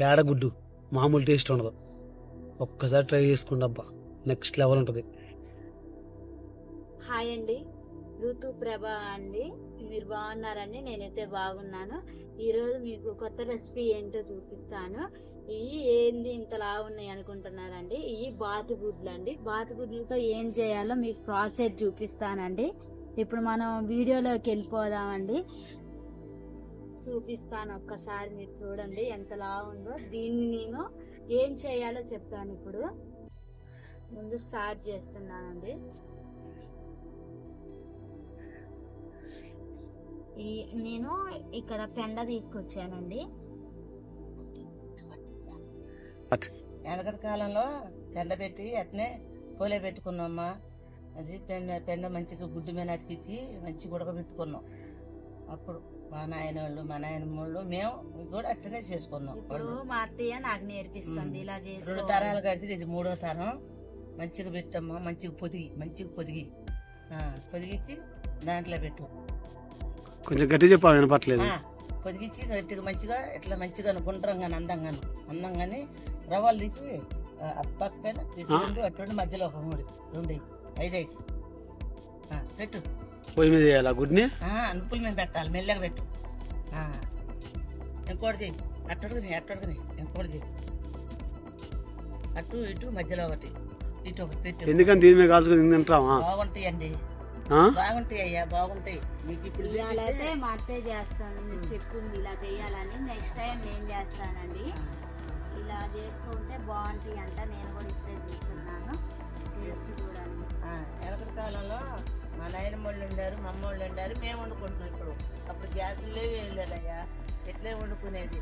పేడగుడ్డు మామూలు టేస్ట్ ఉండదు. ఒక్కసారి ట్రై చేసుకోండి అబ్బా నెక్స్ట్ లెవెల్ ఉంటుంది. హాయ్ అండి ఋతు ప్రభ అండి. మీరు బాగున్నారని నేనైతే బాగున్నాను. ఈరోజు మీకు కొత్త రెసిపీ ఏంటో చూపిస్తాను. ఇవి ఏంది ఇంతలా ఉన్నాయి అనుకుంటున్నారండి? ఇవి బాతుగుడ్లు అండి. బాతుగుడ్లతో ఏం చేయాలో మీకు ప్రాసెస్ చూపిస్తానండి. ఇప్పుడు మనం వీడియోలోకి వెళ్ళిపోదామండి. చూపిస్తాను ఒక్కసారి మీరు చూడండి ఎంతలా ఉందో. దీన్ని నేను ఏం చేయాలో చెప్తాను ఇప్పుడు. ముందు స్టార్ట్ చేస్తున్నానండి. ఈ నేను ఇక్కడ పెండ తీసుకొచ్చానండి. వెనకటి కాలంలో పెండ పెట్టి అట్నే పోలే పెట్టుకున్నామ్మా అది పెండ పెండ మంచిగా గుడ్డు మీద అతికిచ్చి మంచిగా ఉడకబెట్టుకున్నాం. అప్పుడు మా నాయన వాళ్ళు మా నాయనమ్మ వాళ్ళు మేము కూడా అట్లనే చేసుకున్నాం. ఇప్పుడు మా అత్తయ్య నాకు నేర్పిస్తుంది ఇలా రెండు చేసుకోవాలి. తరాలు కలిసి ఇది మూడో తరం. మంచిగా పెట్టమ్మా మంచిగా పొదిగి మంచిగా పొదిగి. ఆ, పొదిగించి దాంట్లో పెట్టు. కొంచెం గట్టి చెప్పాలి వినపట్లేదు ఆ, పొదిగించి గట్టిగా మంచిగా ఇట్లా మంచిగా గుండ్రంగా అందంగా అందంగాని రవ్వలు తీసి ఆ, అటు పక్క పైన ఇటు ఆ. రెండు అటు రెండు మధ్యలో ఒక మూడు రెండు ఐదు ఐదు ఆ, పెట్టు. పొయ్యి మీద వేయాలి? ఆ గుడ్ని? ఆ, నుప్పుల మీద పెట్టాలి. మెల్లగా పెట్టు. ఆ. ఇంకోటి చెయ్యి. అట్టడుగుని అట్టడుగుని ఇంకోటి చెయ్యి. అటు ఇటు మధ్యలో ఒకటి. ఇటు ఒకటి పెట్టు. ఎందుకని దీని మీద కాల్చుకొని తింటావా? బాగుంటాయండి. ఆ? బాగుంటాయి అయ్యా బాగుంటాయి. మీకు ఇప్పుడు ఇవాళైతే మా అత్తయ్య చేస్తాను. మీరు చెప్పింది ఇలా చేయాలని నెక్స్ట్ టైం నేను చేస్తానండి. ఇలా చేసుకుంటే బాగుంటాయి అంట. నేను కూడా ఇప్పుడే చూస్తున్నాను. వెనకటి కాలంలో మా నాయనమ్మ వాళ్ళు ఉండారు మా అమ్మ వాళ్ళు ఉండారు మేము వండుకుంటాం ఇప్పుడు. అప్పుడు గ్యాసులు లేవు ఏం లేదయ్యా ఎట్లే వండుకునేది?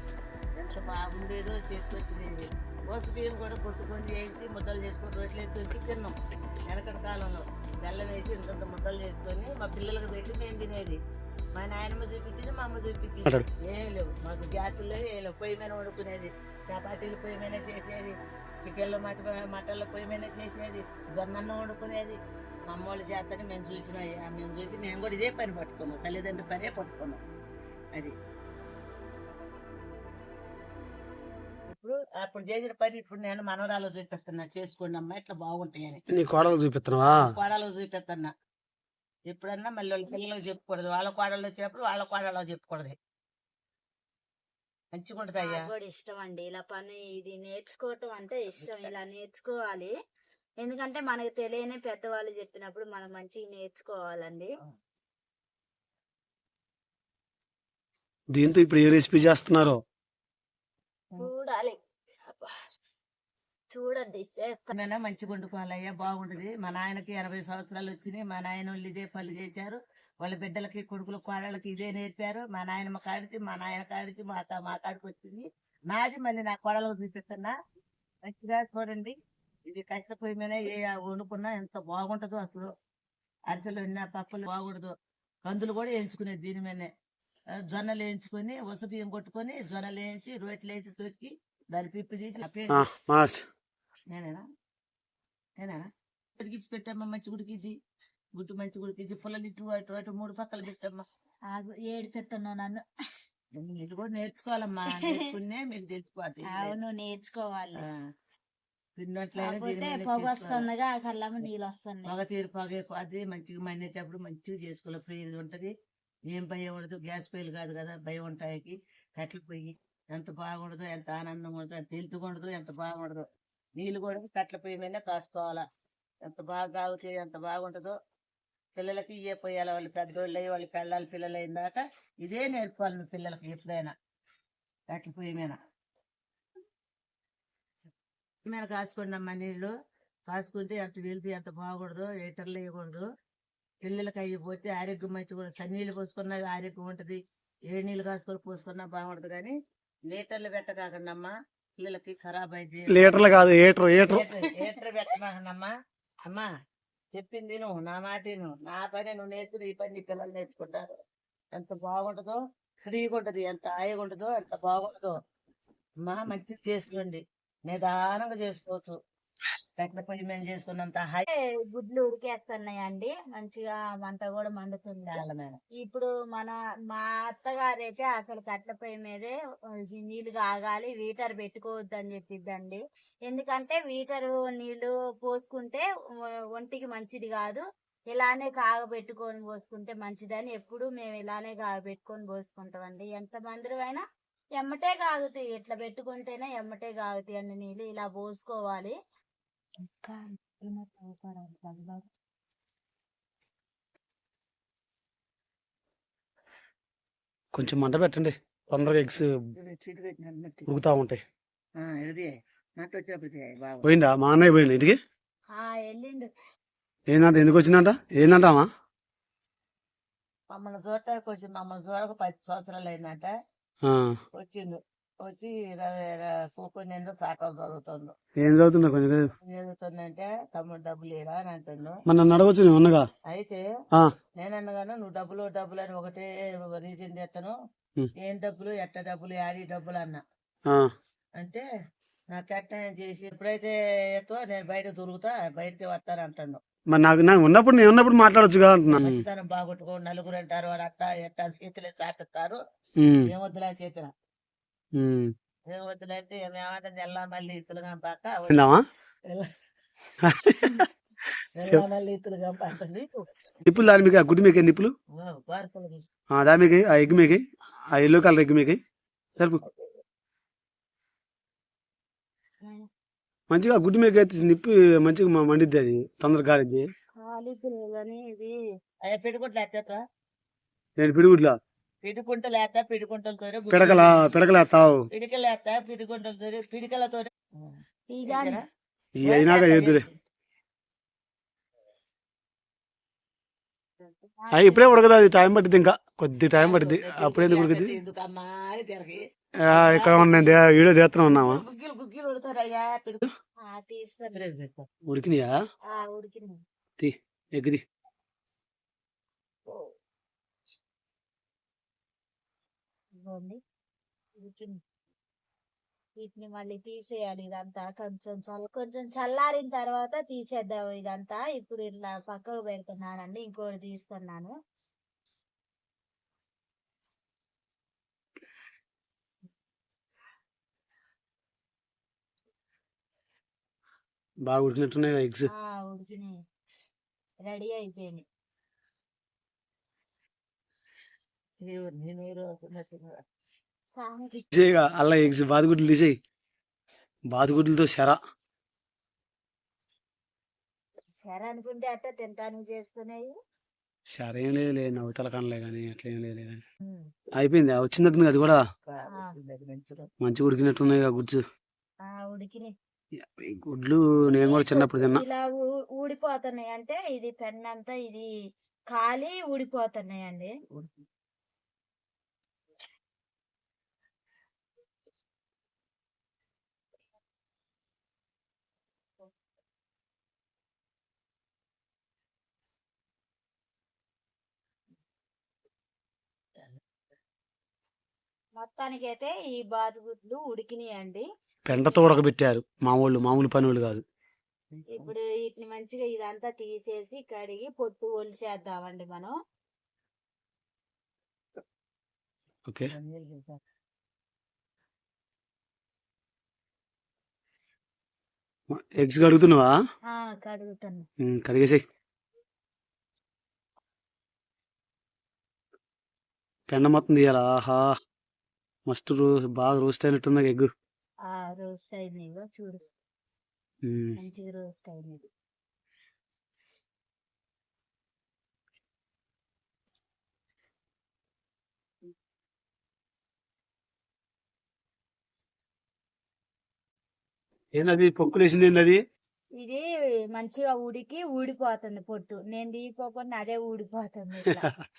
ఎంత బాగుండేదో చేసుకొచ్చినది ఓసు బియ్యం కూడా కొట్టుకొని వేసి ముద్దలు చేసుకొని రొట్టెలు ఎత్తుకి తిన్నాం వెనకటి కాలంలో బెల్లం వేసి ఇంతంత ముద్దలు చేసుకొని మా పిల్లలకు పెట్టి మేము తినేది. మా నాయనమ్మ చూపించింది మా అమ్మ చూపించింది. ఏం లేవు. మాకు గ్యాసులు లేవు ఏం లేవు. పొయ్యి మీద వండుకునేది. చపాతీలు పొయ్యి మీద చేసేది చికెన్లు మట మటన్లు పొయ్యి మీద చేసేది జొన్నన్నం వండుకునేది. మా అమ్మ వాళ్ళు చేతని మేము చూసినాం అయ్యా. మేము చూసి మేము కూడా ఇదే పని పట్టుకున్నాం. తల్లిదండ్రుల పనే పట్టుకున్నాం. అది. ఇప్పుడు అప్పుడు చేసిన పని ఇప్పుడు నేను మనవరాలు చూపిస్తున్నా. చేసుకోండి అమ్మా ఇట్లా బాగుంటాయని నీ కోడలు చూపిస్తున్నావా? కోడలు చూపిస్తున్నా. ఎప్పుడన్నా మళ్ళీ వాళ్ళ పిల్లలకు చెప్పకూడదు. వాళ్ళ కోడలు వచ్చినప్పుడు వాళ్ళ కోడలు చెప్పకూడదు. మంచిగా ఉంటుంది అయ్యా నాకు కూడా ఇష్టం అండి ఇలా పని ఇది నేర్చుకోవటం అంటే ఇష్టం. ఇలా నేర్చుకోవాలి. ఎందుకంటే మనకు తెలియని పెద్దవాళ్ళు చెప్పినప్పుడు మనం మంచిగా నేర్చుకోవాలండి. దీంతో ఇప్పుడు ఏ రెసిపీ చేస్తున్నారు? చూడాలి. చూడండి చేస్తా. ఏమైనా మంచిగా వండుకోవాలయ్యా బాగుంటది మా నాయనకి ఎనభై సంవత్సరాలు వచ్చినాయి. మా నాయన వాళ్ళు ఇదే పనులు చేశారు. వాళ్ళ బిడ్డలకి కొడుకులు కోడళ్ళకి ఇదే నేర్పారు. మా నాయనమ్మ కాడిచి మా నాయన కాడిచి మా తా- మా కాడికి వచ్చింది. నాది మళ్ళీ నా కోడలకు చూపిస్తున్నా. మంచిగా చూడండి. ఇది కష్టపోయి మీద ఏ వండుకున్నా ఎంత బాగుంటుందో అసలు. అరిసెలు ఎన్న పప్పులు బాగుండదు. కందులు కూడా వేయించుకునేది దీని మీదనే. ఆ, జొన్నలు వేయించుకొని ఉస బియ్యం కొట్టుకొని జొన్నలు వేయించి రోట్లు వేసి తొక్కి దాని పిప్పి తీసి నేనేనా? నేనేనా? ఉడికించి పెట్టమ్మా మంచి ఉడికిద్ది గుడ్డు మంచి ఉడికిద్ది పుల్లలు ఇటు అటు అటు మూడు పక్కలు పెట్టమ్మా. ఆగు, ఏడిపెత్తున్నావు నన్ను. మీరు కూడా నేర్చుకోవాలమ్మా. నేర్చుకునే మీకు తెలుసుకోవాలి అవును నేర్చుకోవాలి. ఆ, పిండట్లయినా దీని కాకపోతే మీద పొగ చేసుకోవాలి. వస్తుందిగా ఆ కళ్ళమ్మ నీళ్ళు పొగ తీరు పొగ అది మంచిగా మండేటప్పుడు మంచిగా చేసుకోవాలి. ఫ్రీగా ఉంటది. ఏం భయం ఉండదు. గ్యాస్ పొయ్యిలు కాదు కదా భయం ఉంటాయి. కట్టెలు పొయ్యి ఎంత బాగుండదు ఎంత ఆనందంగా ఉండదు ఎంత తెలుతుగా ఉండదు ఎంత బాగుండదు. నీళ్ళు కూడా కట్టెల పొయ్యి మీద కాసుకోవాలా. ఎంత బాగా తాగితే ఎంత బాగుంటుందో పిల్లలకి ఇవే పోయాలి. వాళ్ళు పెద్దోళ్ళు అయ్యి వాళ్ళు పెళ్ళాలి పిల్లలు అయిన దాకా ఇదే నేర్పాలి మీ పిల్లలకి ఎప్పుడైనా కట్టెల పొయ్యి మీద. మీద కాసుకోండి అమ్మ నీళ్ళు. కాసుకుంటే ఎంత వెళ్తే ఎంత బాగుండదు లీటర్లు వేయకూడదు. పిల్లలకి అవి పోతే ఆరోగ్యం మంచి కూడా సన్నీళ్ళు పోసుకున్నా ఆరోగ్యం ఉంటది. ఏ నీళ్ళు కాసుకొని పోసుకున్నా బాగుండదు కానీ లీటర్లు పెట్టకాకండి అమ్మా పిల్లలకి ఖరాబ్ అయితే లీటర్లు కాదు ఏటర్ ఏటర్. లీటర్ పెట్టమాకనమ్మా అమ్మా చెప్పింది నువ్వు నా మాట నువ్వు నా పని నువ్వు నేర్చుకుని ఈ పని నీ పిల్లలు నేర్చుకుంటారు. ఎంత బాగుంటుందో ఫ్రీగా ఉంటది ఎంత హాయిగా ఉంటుందో ఎంత బాగుంటుందో. అమ్మా మంచిగా చేసుకోండి. నిదానంగా చేసుకోవచ్చు. కట్ల పొయ్యి మేము చేసుకున్నంత హై గుడ్లు ఉడికేస్తున్నాయండి. మంచిగా మంట కూడా మండుతుంది. మేడం ఇప్పుడు మన మా అత్తగారు అయితే అసలు కట్ల పొయ్యి మీదే నీళ్ళు కాగాలి వీటర్ పెట్టుకోవద్దు అని చెప్పిద్దండి. ఎందుకంటే వీటర్ నీళ్ళు పోసుకుంటే ఒంటికి మంచిది కాదు. ఇలానే కాగబెట్టుకొని పోసుకుంటే మంచిదని ఎప్పుడు మేము ఇలానే కాగబెట్టుకొని పోసుకుంటామండి. ఎంత మంది అయినా ఎమ్మటే కాగుతాయి. ఇట్లా పెట్టుకుంటేనే ఎమ్మటే కాగుతాయి అన్ని నీళ్ళు. ఇలా పోసుకోవాలి. కొంచెం మంట పెట్టండి. తొందరగా ఎగ్స్ ఉడుకుతా ఉంటాయి. బాగా పోయిందా? మా అన్నయ్య పోయింది ఇంటికి? ఆ వెళ్ళిండు. ఏంటంట ఎందుకు వచ్చిందంట? ఏందంటావా? మమ్మల్ని చూడ కొంచెం మమ్మల్ని చూడక పది సంవత్సరాలు అయిందంట. వచ్చిండు. వచ్చి కూకొని పేటలు చదువుతుండు. ఏం చదువుతున్నా కొంచెం ఏం చదువుతుందంటే తమ్ముడు డబ్బులు ఇరా అని అంటుండు. మన అడగచ్చు నేను ఉన్నగా? అయితే. నేనన్నగాను నువ్వు డబ్బులు డబ్బులు అని ఒకటే రీజన్ చేస్తాను. ఏం డబ్బులు ఎట్ట డబ్బులు యాడి డబ్బులు అన్నా. అంటే నాకు ఎట్ట చేసి ఎప్పుడైతే ఎత్తో నేను బయట దొరుకుతా బయటకి వస్తాను అంటాను మరి నాకు నాకు ఉన్నప్పుడు నేను ఉన్నప్పుడు మాట్లాడొచ్చుగా అంటున్నాను బాగొట్టుకో నలుగురు అంటారు వాడు అత్త ఎట్ట చేతులే చాటుతారు. ఏమొద్దులే అని మళ్ళీ కంపాక నిప్పులు దాని మీకు ఆ గుడ్డి మీకు నిప్పులు? దాని మీకు ఆ ఎగ్ మీకు ఆ ఎల్లో కలర్ ఎగ్ మీకు. సరుపు. మంచిగా గుడ్డి మీకు అయితే నిప్పు మంచిగా మండిద్ది అది తొందరగా కాలిద్ది నేను పిడిగుడ్లా? పిడుకుంటలతో పిడకల పిడకలేస్తావు పిడుకుంటలతో పిడికలతో అయినాక ఎదురే. ఇప్పుడే ఉడకదు అది టైం పట్టింది ఇంకా. కొద్ది టైం పట్టింది. అప్పుడే ఉడికింది? ఇక్కడ ఉన్నాను దే- వీడియో చేస్తున్నా ఉన్నావా ఉడికినాయా? ఉడికింది. ఎగ్ది ఇదిగోండి. వీటిని మళ్ళీ తీసేయాలి ఇదంతా. కొంచెం చల్ల కొంచెం చల్లారిన తర్వాత తీసేద్దాం ఇదంతా. ఇప్పుడు ఇట్లా పక్కకు పెడుతున్నానండి ఇంకోటి తీస్తున్నాను. బాగా ఉడికినట్టున్నాయి ఎగ్స్? ఉడికినాయి. రెడీ అయిపోయినాయి. తీసేయగా అలా ఎగ్స్ బాదుగుడ్లు తీసేయి. బాదుగుడ్లతో శర సరే అనుకుంటే అట్ట తింటానికి చేసుకునేవి శర ఏం లేదు లేదు నవ్వుతల కనలే కానీ అట్లా ఏం లేదు కానీ. అయిపోయింది? వచ్చినట్టుంది అది కూడా? మంచిగా ఉడికినట్టున్నాయి ఉడికినాయి ఈ గుడ్లు నేను కూడా చిన్నప్పుడు తిన్నా. ఇలా ఊడిపోతున్నాయి అంటే ఇది పెన్నంతా ఇది ఖాళీ ఊడిపోతున్నాయి అండి మొత్తానికైతే ఈ బాతుగుడ్లు ఉడికినాయండి. పెంటతో ఉడకబెట్టారు మామూలు మామూలు పని వాళ్ళు కాదు. ఇప్పుడు వీటిని మంచిగా ఇదంతా తీసేసి కడిగి పొట్టు ఒలిచేద్దామండి మనం. ఓకే. ఎగ్స్ కడుగుతున్నావా? ఆ కడుగుతాను ఉమ్, కడిగేసేయ్. పెండ మొత్తం తీయాలా? ఆహా. మస్తు రో బాగా రోస్ట్ అయినట్టుంది ఎగ్. ఆ రోస్ట్ అయింది చూడు. మంచిగా రోస్ట్ అయింది ఏందది? పొక్కులు వేసింది ఏంది ఇది మంచిగా ఉడికి ఊడిపోతుంది పొట్టు. నేను తీసుకోకుండా అదే ఊడిపోతుంది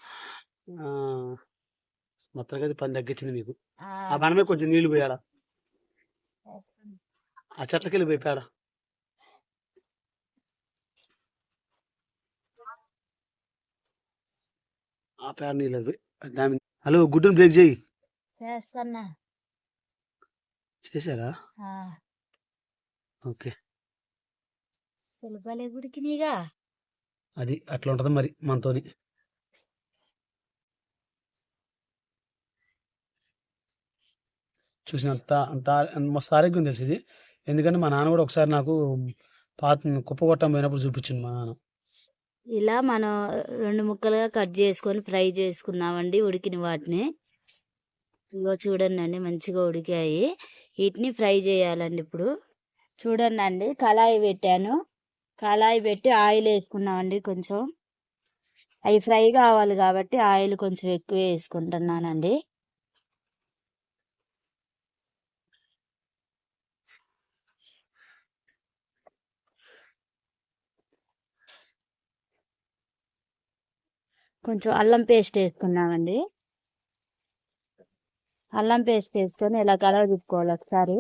మొత్తం అది పని తగ్గించింది మీకు. ఆ, మనమే కొంచెం నీళ్ళు పోయాలా? వేస్తుంది. ఆ చెట్లకి వెళ్ళి పోయి పేడ. ఆ పేడ నీళ్ళు అవి. దాని హలో గుడ్డును బ్రేక్ చేయి. చేస్తున్నా. చేశారా? ఓకే. అసలు భలే ఉడికినాయిగా అది అట్లా ఉంటది మరి మనతోని. చూసినంత అంత అంత మస్తు ఆరోగ్యం ఇది. ఎందుకంటే మా నాన్న కూడా ఒకసారి నాకు పాత కుప్ప కొట్టం పోయినప్పుడు చూపించింది మా నాన్న. ఇలా మనం రెండు ముక్కలుగా కట్ చేసుకొని ఫ్రై చేసుకున్నామండి ఉడికిన వాటిని. ఇగో చూడండి అండి మంచిగా ఉడికాయి. వీటిని ఫ్రై చేయాలండి ఇప్పుడు. చూడండి అండి కళాయి పెట్టాను. కళాయి పెట్టి ఆయిల్ వేసుకున్నామండి కొంచెం. అవి ఫ్రై కావాలి కాబట్టి ఆయిల్ కొంచెం ఎక్కువ వేసుకుంటున్నానండి. కొంచెం అల్లం పేస్ట్ వేసుకున్నామండి. అల్లం పేస్ట్ వేసుకొని ఇలా కలవ తిప్పుకోవాలి ఒకసారి?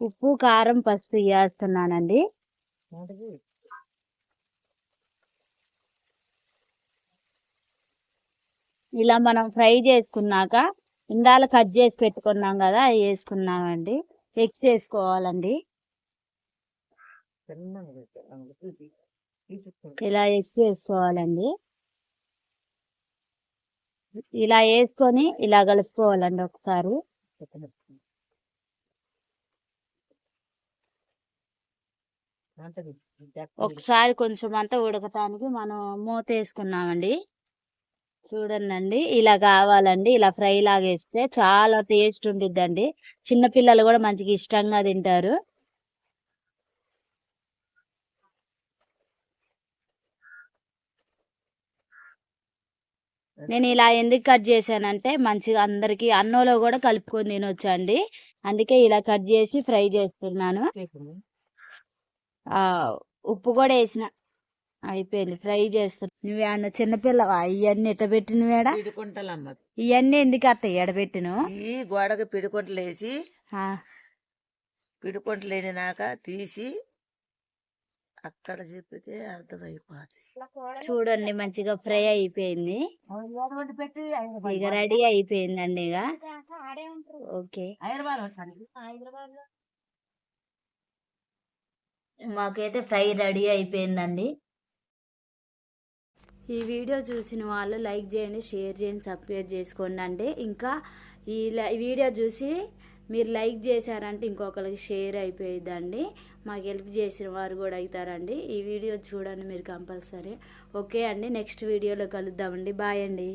ఉప్పు కారం పసుపు వేస్తున్నానండి. ఇలా మనం ఫ్రై చేసుకున్నాక ఇందాల కట్ చేసి పెట్టుకున్నాం కదా వేసుకున్నామండి. ఎగ్స్ వేసుకోవాలండి ఇలా ఎగ్స్ వేసుకోవాలండి. ఇలా వేసుకొని ఇలా కలుపుకోవాలండి ఒకసారి. ఒకసారి కొంచెం అంతా ఉడకటానికి మనం మూత వేసుకున్నామండి. చూడండి ఇలా కావాలండి ఇలా ఫ్రై లాగా వేస్తే చాలా టేస్ట్ ఉండిద్దండి. చిన్నపిల్లలు కూడా మంచిగా ఇష్టంగా తింటారు. నేను ఇలా ఎందుకు కట్ చేశానంటే మంచిగా అందరికి అన్నంలో కూడా కలుపుకొని తినొచ్చు అండి అందుకే ఇలా కట్ చేసి ఫ్రై చేస్తున్నాను. ఉప్పు కూడా వేసిన. అయిపోయింది. ఫ్రై చేస్తున్నా. నువ్వేమన్నా చిన్నపిల్లవా? ఇవన్నీ ఎట్ట పెట్టినవేడా పిడుకుంటలమ్మ ఇవన్నీ ఎందుకు అత్త ఎడబెట్టిను ఈ గోడకు పిడుకుంటలు వేసి పిడుకుంటలు వేసినాక తీసి అక్కడ చెప్పితే అర్థమైపోతుంది. చూడండి. మంచిగా ఫ్రై అయిపోయింది. ఇక రెడీ అయిపోయిందండి ఇక. ఓకే. మాకైతే ఫ్రై రెడీ అయిపోయిందండి. ఈ వీడియో చూసిన వాళ్ళు లైక్ చేయండి షేర్ చేయండి సబ్స్క్రైబ్ చేసుకోండి అంటే ఇంకా ఈ వీడియో చూసి మీరు లైక్ చేశారంటే ఇంకొకరికి షేర్ అయిపోయిద్దండి. మాకు హెల్ప్ చేసిన వారు కూడా అవుతారండి. ఈ వీడియో చూడండి మీరు కంపల్సరీ. ఓకే అండి నెక్స్ట్ వీడియోలో కలుద్దామండి. బాయ్ అండి.